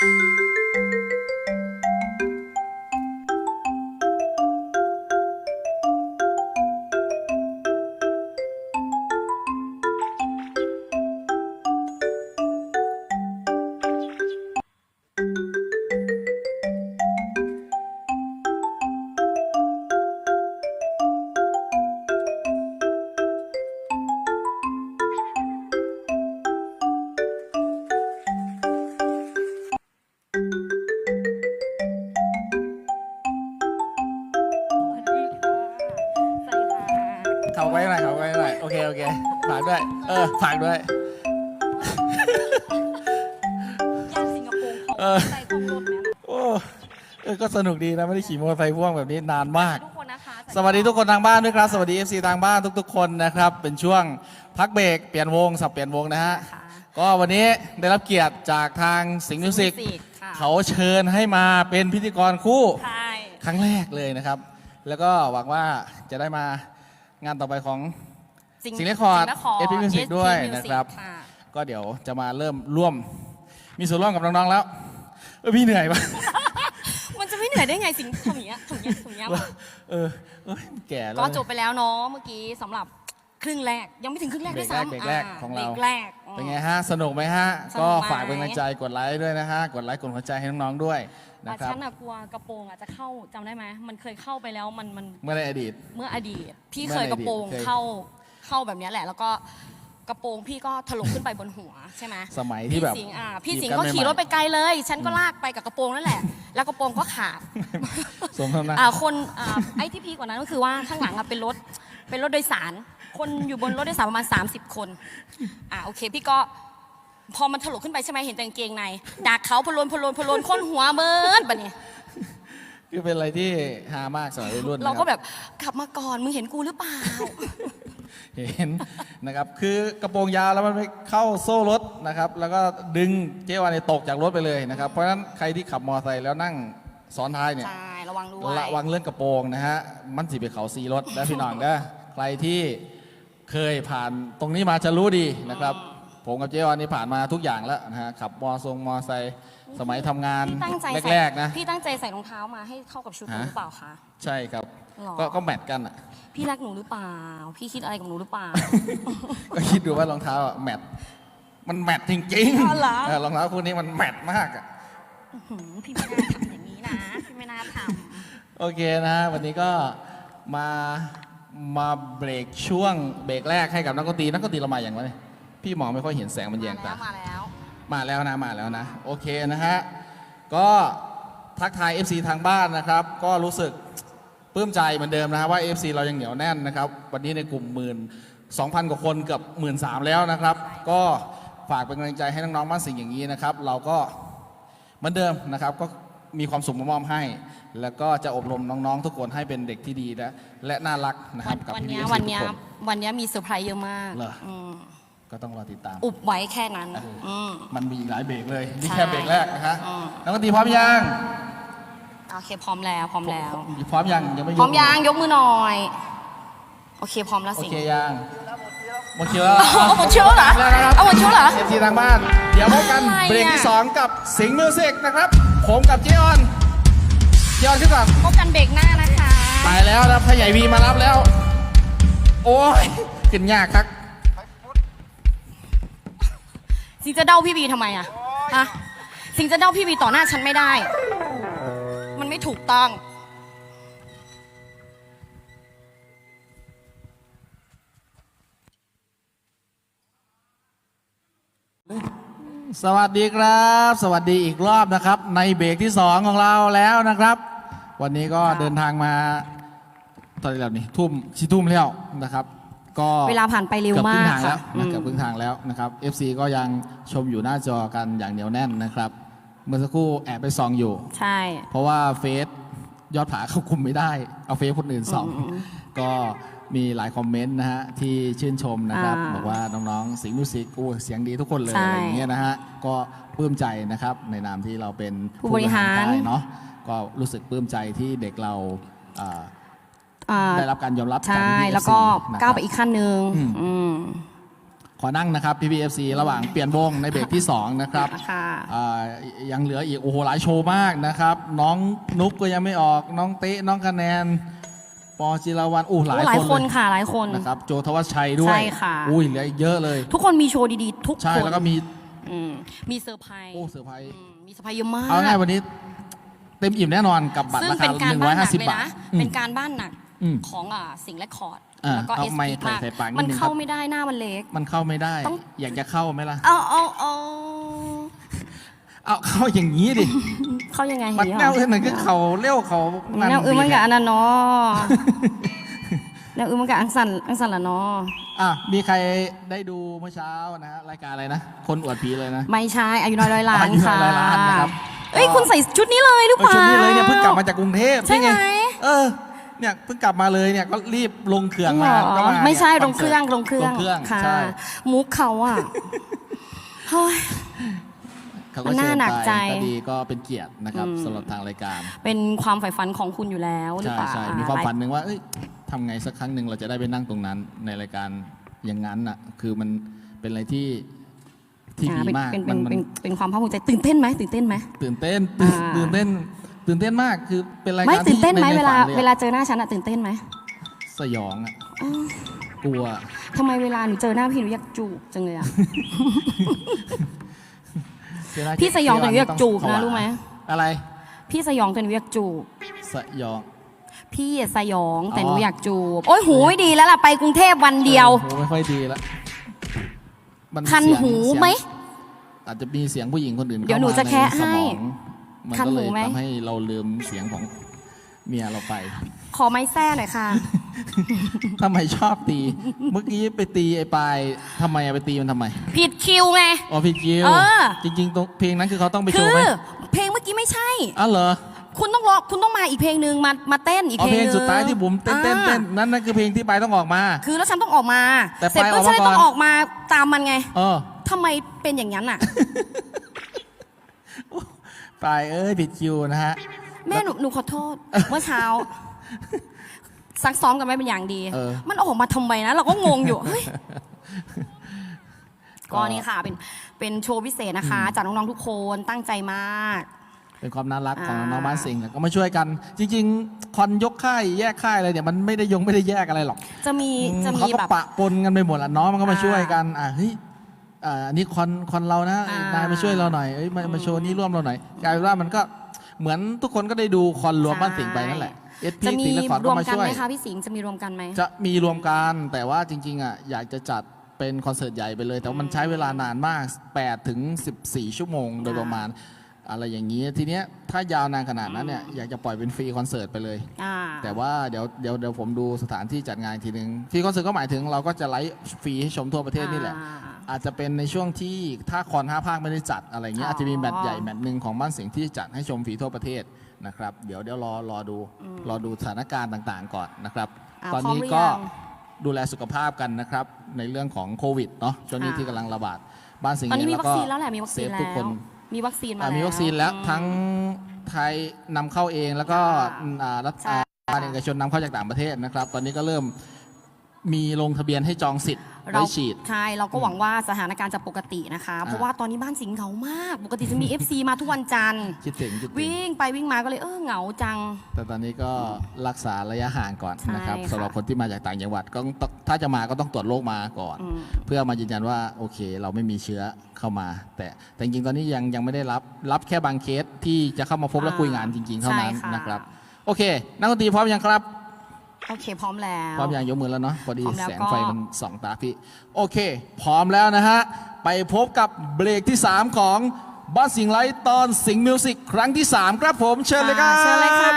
สวั เขาไว้หน่อยเขาไว้หน่อยโอเคโอเคฝากด้วย เออฝากด้วย ย่านสิงคโปร์ของเออใส่ของรถแม่โอ้เออก็สนุกดีนะไม่ได้ขี่มอเตอร์ไซค์พ่วงแบบนี้นานมาก ทุกคนนะคะสวัสดีทุกคนทางบ้านด้วยครับ สวัสดี FC ทางบ้านทุก ๆ คนนะครับ เป็นช่วงพักเบรกเปลี่ยนวงสับเปลี่ยนวงนะฮะ ค่ะ ก็วันนี้ได้รับเกียรติจากทางสิงห์มิวสิกค่ะ เขาเชิญให้มาเป็นพิธีกรคู่ ใช่ ครั้งแรกเลยนะครับ แล้วก็หวังว่าจะได้มา งานต่อไปของสิงห์ Record สิงห์ SP Music ด้วยนะครับ ค่ะ ก็เดี๋ยวจะมาเริ่มร่วม มีส่วนร่วมกับน้อง ๆ แล้ว เออพี่เหนื่อยปะ มันจะไม่เหนื่อยได้ไงสิงทำอย่างเงี้ยทำอย่างเงี้ยทำอย่างเงี้ยว่ะเออเอ้ยแก่แล้วก็จบไปแล้วเนาะเมื่อกี้สำหรับ ครึ่งแรก ยังไม่ถึงครึ่งแรกด้วยซ้ำเบรกแรกาของเราบรกแรกอืม เป็นไงฮะ สนุกไหมฮะ สนุกไหม ก็ฝากเป็นกำลังใจกดไลค์ด้วยนะฮะ กดไลค์กดหัวใจให้น้องๆด้วยแต่นะครับ ฉันอะกลัวกระโปรงอะจะเข้าจำได้ไหมมันเคยเข้าไปแล้วมันมันเมื่อในอดีต เมื่ออดีต พี่เมื่เคอยในอดีตกระโปรงเคย เข้าเข้าแบบเนี้ยแหละ แล้วก็กระโปรงพี่ก็ถลกขึ้นไปบนหัวใช่ไหมสมัยที่แบบพี่สิงห์อะพี่สิงจีห์บก็นขี่ใหม่ๆรถไปไกลเลย ฉันก็ลากไปกับกระโปรงนั่นแหละ แล้วกระโปรงก็ขาด สมทำหนะ อ่าคนอ่าไอ้ที่พีคกว่านั้นก็คือว่าข้างหลังอะเป็นรถเป็นรถโดยสาร คนอยู่บนรถโดยสารประมาณ 30 คน อ่าโอเค พี่ก็พอมันถลกขึ้นไปใช่ไหมเห็นแต่กางเกงในดักเขาพลวนพลวนพลวนค้นหัวเบิร์ดแบบนี้คือเป็นอะไรที่ฮามากสมัยวัยรุ่นนะคเราบก็แบบกลับมาก่อนมึงเห็นกูหรือเปล่า เห็นนะครับคือกระโปรงยาวแล้วมันไปเข้าโซ่รถนะครับ แล้วก็ดึงเจ๊วานเนยตกจากรถไปเลยนะครับ เพราะฉะนั้นใครที่ขับมอเตอร์ไซค์แล้วนั่งซ้อนท้ายเนี่ย ใช่ ระวังด้วย ระวังเรื่องกระโปรงนะฮะ มันสิไปเขาซีรถและพี่น้องนะใครที่ เคยผ่านตรงนี้มาจะรู้ดีนะครับ ผมกับเจ๊วานนี่ผ่านมาทุกอย่างแล้วนะฮะขับมอทรงมอไซค์สมัยทำงานพี่ตั้งใจใส่แรกๆนะ พี่ตั้งใจใส่รองเท้ามาให้เข้ากับชุดหนูฮะ หรือเปล่าคะ ใช่ครับ หรอ ก็ก็แมทกันอะ พี่รักหนูหรือเปล่า พี่คิดอะไรกับหนูหรือเปล่า ก็คิดดูว่ารองเท้าอะแมทมันแมทจริงอ๋อเหรอเออรองเท้าคู่นี้มันแมทมากอะ หืมพี่ไม่น่าทำอย่างนี้นะ พี่ไม่น่าทโอเคนะวันนี้ก็มา มาเบรกช่วงเบรกแรกให้กับนักดนตรีนักดนตรีเรามาอย่างไรเนี่ยพี่มองไม่ค่อยเห็นแสงมันำแยมางแล้ตาวมาแล้วมาแล้วนะมาแล้วนะโอเคนะฮะก็ทักทาย FC ทางบ้านนะครับ ก็รู้สึกปลื้มใจเหมือนเดิมนะฮะว่า FC เรายังเหนียวแน่นนะครับ วันนี้ในกลุ่มหมื่นสองพันกว่าคนเกือบหมื่นสามแล้วนะครับ ก็ฝากเป็นกำลังใจให้น้องๆบ้านสิ่งอย่างนี้นะครับ เราก็เหมือนเดิมนะครับก็ มีความสุขมามอบให้ แล้วก็จะอบรมน้องๆ ทุกคนให้เป็นเด็กที่ดีและและน่ารักนะควัรับนกับวันพี่เนี้ยๆวันทุกเนี้ยคนวันเนี้ยมีเซอร์ไพรส์เยอะมากเหรอมก็ต้องรอติดตาม อุบไว้แค่นั้นเอออืม มันมีอีกหลายเบรกเลยนี่ใช่แค่เบรกแรกนะฮะอืม นักดนตรีพร้อมยังโอเคพร้อมแล้วพร้อมแล้ว พร้อมยังยังไม่พร้อมยังยกมือหน่อย โอเคพร้อมแล้วโอสิเคยังหมดคิวแล้วเอาหมดคิวแล้วเหรอแล้วนะครับเอาหมดคิวเหรอ เอฟซีทางบ้าน เดี๋ยวพบกันอะไรอะ เบรกที่2กับสิงห์มิวสิกนะครับ ผมกับเจออนเจออนขึ้นก่อนพบกันเบรกหน้านะคะไปแล้วนะพ่อใหญ่วีมารับแล้ว โอ้ยขึ้นยากครับสิงจะเด้าพี่บีทำไมอะฮะสิงจะเด้าพี่บีต่อหน้าฉันไม่ได้ มันไม่ถูกต้อง สวัสดีครับ สวัสดีอีกรอบนะครับ ในเบรกที่ 2 ของเราแล้วนะครับ วันนี้ก็ค่ะเดินทางมาตอนนี้แล้วนี่ทุ่มชิทุ่มแล้วนะครับ ก็เวลาผ่านไปเร็วเกือบคมารึ่งกทางแล้ค่ะวนะเกือบครึ่งทางแล้วนะครับ FC ก็ยังชมอยู่หน้าจอกันอย่างเหนียวแน่นนะครับ เมื่อสักครู่แอบไปส่องอยู่ ใช่ เพราะว่าเฟซยอดผาเขาคุมไม่ได้ เอาเฟซคนอื่นส่องก็ มีหลายคอมเมนต์นะฮะที่ชื่นชมนะครับอ่าบอกว่าน้องๆสิงห์มิวสิกอู้เสียงดีทุกคนเลยใช่อะไรอย่างเงี้ยนะฮะก็ปลื้มใจนะครับในนามที่เราเป็นผู้บริหาร ค่ายเนาะก็รู้สึกปลื้มใจที่เด็กเราอ่าอ่าได้รับการยอมรับจากใช่พี่ๆ แล้วก็ FC นะครับ ก้าวไปอีกขั้นหนึ่งอืม อืมขขอนั่งนะครับพี่พีเอฟซีระหว่างเปลี่ยนวงในเบรกที่ 2 นะครับค่ะ อ่ายังเหลืออีก โอ้โห หลายโชว์มากนะครับ น้องนุกก็ยังไม่ออก น้องเตะน้องคะแนน ปอจิรวันอู้หลายโอ้หลายคนคนเลยค่ะหลายคน นะครับโจทวัชชัยด้วยใช่ค่ะ อุ้ยเหลืออีกเยอะเลย ทุกคนมีโชว์ดีๆ ทุกใช่คนแล้วก็มีอืมมีเซอร์ไพรส์โอ้เซอร์ไพรส์อืมมีเซอร์ไพรส์เยอะมากเอาง่ายวันนี้ เต็มอิ่มแน่นอนกับบัตรซึ่งราคาเป็นการบ้านหนักเลย150บาทนะ อืม เป็นการบ้านหนักอืมของอ่าสิ่งและคอร์ดอ่าแล้วก็เอาเอสไมค์พีมากใส่ปากนิดนึงมันครับเข้าไม่ได้หน้ามันเล็ก มันเข้าไม่ได้ ต้อง อยากจะเข้าไหมล่ะ เอาเอาเอา เอาเข้าอย่างนี้ดิเข้ายังไงมันอย่างแนนี้วเหรอื่นมันคือเขาเลี้ยวเขาแนวอื่นมันกับอันนั้นเนาะแนวอื่นมันกับอังสันอังสันละเนาะอะมีใครได้ดูเมื่อเช้านะฮะรายการอะไรนะ คนอวดผีเลยนะ ไม่ใช่อายุน้อยร้อยล้านอายุน้ค่ะอยร้อยล้านนะครับเอ้ยก็คุณใส่ชุดนี้เลยหรือเอเปอล่าชุดนี้เลยเนี่ยเพิ่งกลับมาจากกรุงเทพใช่ไหมนี่งเออเนี่ยเพิ่งกลับมาเลยเนี่ยก็รีบลงเครื่องเหรมาอก็าไม่ใช่นี่ยลงเครื่องคลนงเคสิรื่องลงเครื่องค่ะใช่มุกเขาอะ เฮ้ยเขาก็มันเชิน่าญหนักไปใจก็ดีก็เป็นเกียรตินะครับอืมสำหรับทางรายการ เป็นความใฝ่ฝันของคุณอยู่แล้วหรือใช่เปล่าใช่มีความฝันหนึ่งว่าเอ้ยทำไงสักครั้งหนึ่งเราจะได้ไปนั่งตรงนั้นในรายการอย่างนั้นอะคือมันเป็นอะไรที่ที่อ่าดีเป็นมากเป็นมัเป็นมัเป็นเป็นความภาคภูมิใจตื่นเต้นไหมตื่นเต้นไหมตื่นเต้นตื่นอ่าตื่นเต้น ตื่นเต้นมากคือเป็นรายไม่การตื่ที่นเต้นไหมใเวลาฝันยอะเวลาเจอหน้าฉันอะตื่นเต้นไหมสยองอะอ้าวกลัวทำไมเวลาหนูเจอหน้าพี่หนูอยากจูบจังเลยอะเจอหน้า พี่สยองแต่หนูอยากจูบต้นะผวรู้ไหมอะไรพี่สยองแต่หนูอยากจูบสยอง พี่อะสยองแต่หนูอ๋ออยากจูบโอ้ยหูไม่ดีแล้วล่ะไปกรุงเทพวันเดียวโอ้โหไม่ค่อยดีแล้วมันคันเสียงหูเสียงไหมอาจจะมีเสียงผู้หญิงคนอื่นเดี๋ยวหนูข้ามาจะแคะนสมองให้มันคันก็หูเลยไหมทำให้เราลืมเสียงของเมียเราไป ขอไม้แส้หน่อยค่ะ ทำไมชอบตี เมื่อกี้ไปตีไอ้ปลายทำไมอะไปตีมันทำไม ผิดคิวไง อ๋อพี่จิวเออ จริงๆตรงเพลงนั้นคือเขาต้องไปโชคืว์อ ไหมเพลงเมื่อกี้ไม่ใช่อ้าวเหรอคุณต้องรอคุณต้องมาอีกเพลงหนึ่งมามาเต้นอีกอ๋อเพลเพงลงหนึ่งสุดท้ายที่บุ๋มเต้นเต้นเต้นอ่านั่นนั่นคือเพลงที่ปลายต้องออกมา คือแล้วฉันต้องออกมา แต่เสร็จปุ๊บไปออกฉันมาเลยต้องก่อนออกมาตามมันไงเออ ทำไมเป็นอย่างนั้นอะ ปลายเอ้ยผิดคิวนะฮะ แม่หนูหนูขอโทษ เมื่อเช้า ซักซ้อมกันไม่เป็นอย่างดี เออ มันออกมาทำไมนะ เราก็งงอยู่เฮ้ยก็ก็นี่ค่ะเป็นเป็นโชว์พิเศษนะคะจากน้องๆทุกคนตั้งใจมาก เป็นความน่ารักของอ่า น้องบ้านสิงห์ก็มาช่วยกัน จริง ๆ คอนยกค่ายแยกค่ายอะไรเนี่ยมันไม่ได้ยงไม่ได้แยกอะไรหรอกจะมีจะเขามีก็แบบ ปะปนกันไปหมดอะน้องมันก็มาอ่าช่วยกันอะเฮ้ยอ่าอันนี้คอนคอนเรานะอ่านนายมาช่วยเราหน่อยเอ้ยมามาโชว์นี้ร่วมเราหน่อยกลายเป็นว่ามันก็เหมือนทุกคนก็ได้ดูคอนรวมบ้านสิงห์ไปนั่นแหละ เอสพีจะมีสิงห์และคอนรก็วมมากันช่วย ไหมคะพี่สิงห์จะมีรวมกันไหม จะมีรวมกันแต่ว่าจริง ๆอะอยากจะจัดเป็นคอนเสิร์ตใหญ่ไปเลย แต่ว่ามันใช้เวลานานมาก 8 ถึง 14 ชั่วโมงโดยประมาณ อะไรอย่างนี้ทีเนี้ยถ้ายาวนานขนาดนั้นเนี่ยอยากจะปล่อยเป็นฟรีคอนเสิร์ตไปเลย อ่า แต่ว่าเดี๋ยวเดี๋ยวเดี๋ยวผมดูสถานที่จัดงานอีกทีนึงฟรีคอนเสิร์ตก็หมายถึงเราก็จะไลฟ์ฟรีให้ชมทั่วประเทศนี่แหละ อ่าอาจจะเป็นในช่วงที่ถ้าคอนห้าภาคไม่ได้จัดอะไรเงี้ยอ๋ออ อาจจะมีแมตช์ใหญ่แมตช์หนึ่งของบ้านเสียงที่จัดให้ชมฟรีทั่วประเทศ นะครับ เดี๋ยวเดี๋ยวรอรอดูรอดูสถานการณ์ต่างๆ ก่อนนะครับ อ่าตอนพร้อมนี้หรือก็ยังดูแลสุขภาพกันนะครับ ในเรื่องของโควิดเนาะช่วงนี้ค่ะที่กำลังระบาดบ้านสิงห์ตอนนี้มีเงวัคซีนแล้วแหละมีวัคซีนเซฟแล้ทุกคน วมีวัคซีนมาอ่าแล้วมีวัคซีนแล้วอืมทั้งไทยนำเข้าเองแล้วก็ค่ะอืมอ่ารัฐใช่อ่าเอกชนนำเข้าจากต่างประเทศนะครับ ตอนนี้ก็เริ่ม มีลงทะเบียนให้จองสิทธิ์เราไว้ฉีด ใช่เราก็หวังว่าสถานการณ์จะปกตินะคะ เพราะว่าตอนนี้บ้านสิงห์เหงามาก ปกติจะมี FC มาทุกวันจันทร์ คิดถึงคิดถึงวิ่งไปวิ่งมาก็เลยเออเหงาจัง แต่ตอนนี้ก็รักษาระยะห่างก่อนใช่นะครับค่ะ สำหรับคนที่มาจากต่างจังหวัดก็ต้องถ้าจะมาก็ต้องตรวจโรคมาก่อน อืม เพื่อมายืนยันว่าโอเคเราไม่มีเชื้อเข้ามา แต่แต่จริงๆตอนนี้ยังยังไม่ได้รับรับแค่บางเคสที่จะเข้ามาพบและคุยงานจริง ๆ เท่านั้นใช่ค่ะ นะครับ โอเค นักดนตรีพร้อมยังครับ โอเค พร้อมแล้ว พร้อมยังยกมือแล้วเนาะพอดีพร้อมแล้วแสงก็ไฟมันส่องตาพี่ โอเค พร้อมแล้วนะฮะ ไปพบกับเบรกที่ 3 ของบ้านสิงห์ไลท์ตอนสิงห์มิวสิกครั้งที่ 3 ครับผมเชิญเลยครับ อ่าเชิญเลยค่ะ